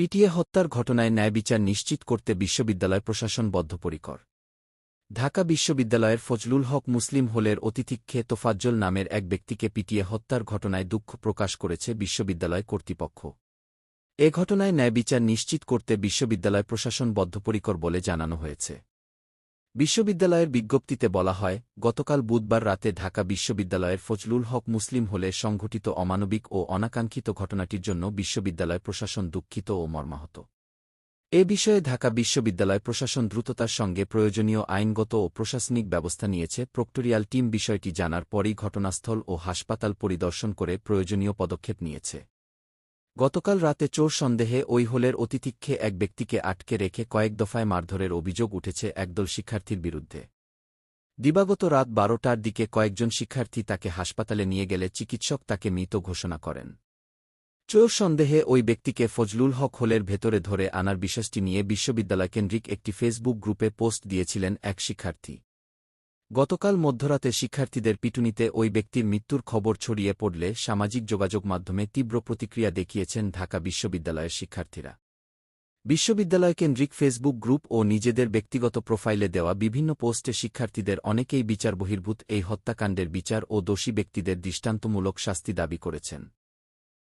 PTA হত্যার ঘটনায় ন্যায়বিচার নিশ্চিত করতে বিশ্ববিদ্যালয় প্রশাসন বদ্ধপরিকর। ঢাকা বিশ্ববিদ্যালয়ের ফজলুল হক মুসলিম হলের অতিথিক্ষে তোফাজ্জল নামের এক ব্যক্তিকে পিটিয়ে হত্যার ঘটনায় দুঃখ প্রকাশ করেছে বিশ্ববিদ্যালয় কর্তৃপক্ষ। এ ঘটনায় ন্যায়বিচার নিশ্চিত করতে বিশ্ববিদ্যালয় প্রশাসন বদ্ধপরিকর বলে জানানো হয়েছে। বিশ্ববিদ্যালয়ের বিজ্ঞপ্তিতে বলা হয়, গতকাল বুধবার রাতে ঢাকা বিশ্ববিদ্যালয়ের ফজলুল হক মুসলিম হলে সংঘটিত অমানবিক ও অনাকাঙ্ক্ষিত ঘটনাটির জন্য বিশ্ববিদ্যালয় প্রশাসন দুঃখিত ও মর্মাহত। এ বিষয়ে ঢাকা বিশ্ববিদ্যালয় প্রশাসন দ্রুততার সঙ্গে প্রয়োজনীয় আইনগত ও প্রশাসনিক ব্যবস্থা নিয়েছে। প্রক্টোরিয়াল টিম বিষয়টি জানার পরই ঘটনাস্থল ও হাসপাতাল পরিদর্শন করে প্রয়োজনীয় পদক্ষেপ নিয়েছে। গতকাল রাতে চোর সন্দেহে ওই হোলের অতিথিক্ষে এক ব্যক্তিকে আটকে রেখে কয়েক দফায় মারধরের অভিযোগ উঠেছে একদল শিক্ষার্থীর বিরুদ্ধে। দিবাগত রাত বারোটার দিকে কয়েকজন শিক্ষার্থী তাকে হাসপাতালে নিয়ে গেলে চিকিৎসক তাকে মৃত ঘোষণা করেন। চোর সন্দেহে ওই ব্যক্তিকে ফজলুল হক হোলের ভেতরে ধরে আনার বিষয়টি নিয়ে বিশ্ববিদ্যালয় কেন্দ্রিক একটি ফেসবুক গ্রুপে পোস্ট দিয়েছিলেন এক শিক্ষার্থী। গতকাল মধ্যরাতে শিক্ষার্থীদের পিটুনিতে ওই ব্যক্তির মৃত্যুর খবর ছড়িয়ে পড়লে সামাজিক যোগাযোগ মাধ্যমে তীব্র প্রতিক্রিয়া দেখিয়েছেন ঢাকা বিশ্ববিদ্যালয়ের শিক্ষার্থীরা। বিশ্ববিদ্যালয় কেন্দ্রিক ফেসবুক গ্রুপ ও নিজেদের ব্যক্তিগত প্রোফাইলে দেওয়া বিভিন্ন পোস্টে শিক্ষার্থীদের অনেকেই বিচার বহির্ভূত এই হত্যাকাণ্ডের বিচার ও দোষী ব্যক্তিদের দৃষ্টান্তমূলক শাস্তি দাবি করেছেন।